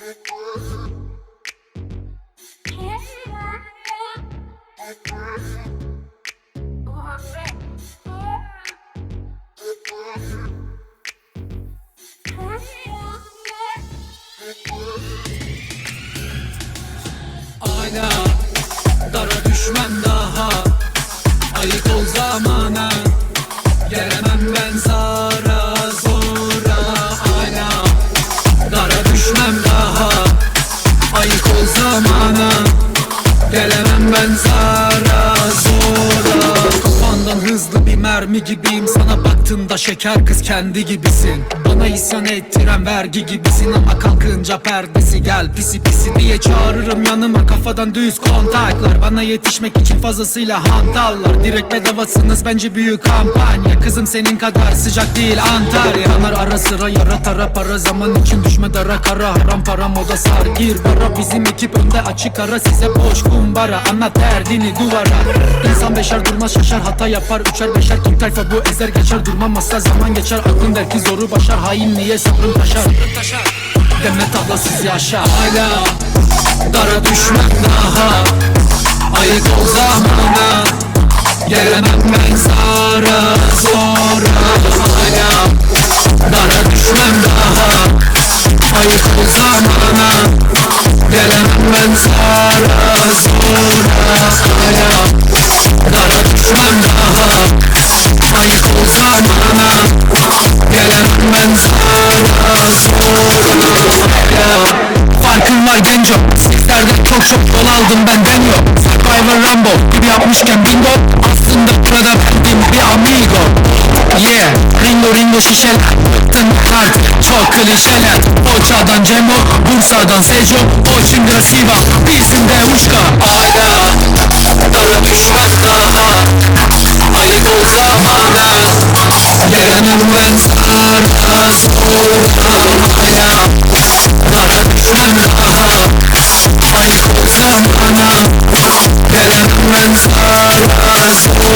Hala dara düşmem daha. Ayık ol zamana ben zara zora. Kafandan hızlı bir mermi gibiyim. Sana baktığımda şeker kız kendi gibisin Bana isyan ettiren vergi gibisin Ama kalkınca perdesi. Gel pisi pisi diye çağırırım yanıma. Kafadan düz kontaklar. Bana yetişmek için fazlasıyla hantallar Direkt bedavasınız bence büyük kampanya. Kızım senin kadar sıcak değil Antalya. Yanar ara sıra yara tara para. Zaman için düşme dara kara. Haram para moda sar gir bara. Bizim ekip önde açık ara. Size boş kumbara. Anlat derdini duvara. İnsan beşer durmaz şaşar hata yapar. Üçer beşer tüm tayfa bu ezer. Geçer Durmamazsa zaman geçer. Aklın der ki zoru başar Hainliğe sabrın taşar? Demet abla siz yaşa. Hala dara düşmem daha. Ayık ol zamana Gelemem ben zara genco Sizlerden çok çok yol aldım benden yok. Survivor Rambo gibi yapmışken bingo Aslında burada bendim bir amigo. Yeah Ringo Ringo şişeler Bıktım artık çok klişeler. Foça'dan Cemo Bursa'dan Seco Oçin Grasiva Bizim de Uşka. Ayda Dara düşmez daha Ayık ol zamana. Gelemem ben sana sonra Ayda Dara düşmem daha Ayık ol zamana Gelemem ben sana